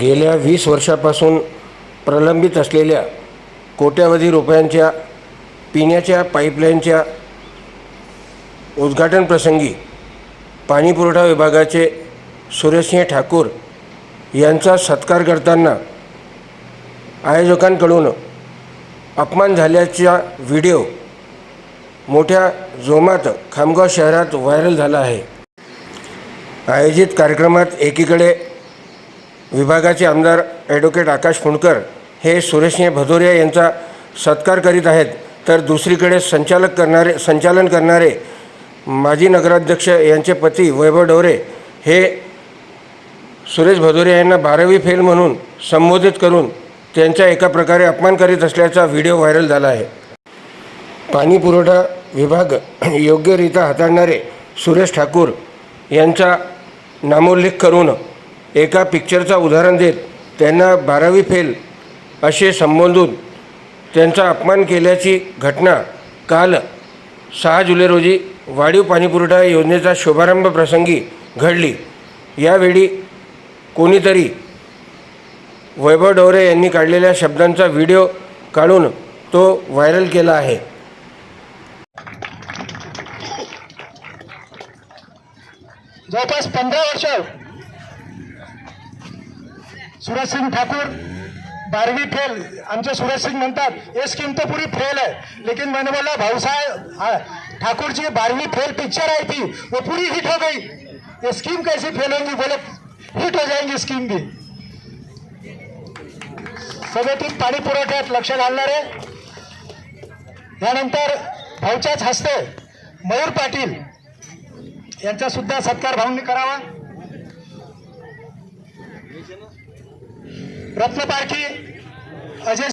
गेल्या वीस वर्षापासून प्रलंबित असलेल्या कोट्यावधी रुपयांच्या पिण्याच्या पाईपलाईनच्या उद्घाटनप्रसंगी पाणीपुरवठा विभागाचे सुरेशसिंह ठाकूर यांचा सत्कार करताना आयोजकांकडून अपमान झाल्याचा व्हिडिओ मोठ्या जोमात खामगाव शहरात व्हायरल झाला आहे. आयोजित कार्यक्रमात एकीकडे विभागाचे आमदार ॲडव्होकेट आकाश फुंडकर हे सुरेशसिंह भदोरिया यांचा सत्कार करीत आहेत. तर दुसरीकडे संचालक करणारे संचालन करणारे माजी नगराध्यक्ष यांचे पती वैभव डवरे हे सुरेश भदोरिया यांना बारावी फेल म्हणून संबोधित करून त्यांचा एका प्रकारे अपमान करीत असल्याचा व्हिडिओ व्हायरल झाला आहे. पाणी पुरवठा विभाग योग्यरित्या हाताळणारे सुरेश ठाकूर यांचा नामोल्लेख करून एका पिक्चरचा उदाहरण देत त्यांना बारावी फेल असे संबोधून त्यांचा अपमान केल्याची घटना काल सहा जुलै रोजी वाढीव पाणीपुरवठा योजनेचा शुभारंभ प्रसंगी घडली. यावेळी कोणीतरी वैभव डवरे यांनी काढलेल्या शब्दांचा व्हिडिओ काढून तो व्हायरल केला आहे. जवळपास पंधरा वर्ष सुरेश सिंग ठाकूर बारहवीं फेल आमचे सूरज सिंग म्हणतात ये स्कीम तो पूरी फेल है. लेकिन मैंने बोला भाऊसाहेब ठाकूरची हाँ, ठाकुर जी बारहवीं फेल पिक्चर आई थी वो पूरी हिट हो गई. ये स्कीम कैसी फेल होंगी? बोले हिट हो जाएंगी स्कीम भी. सगळ्यातील पाणी पुरवठ्यात लक्ष घालणारे यानंतर भाऊच्याच हस्ते मयूर पाटील यांचा सुद्धा सत्कार भाऊंनी करावा. रत्नपारखी अजय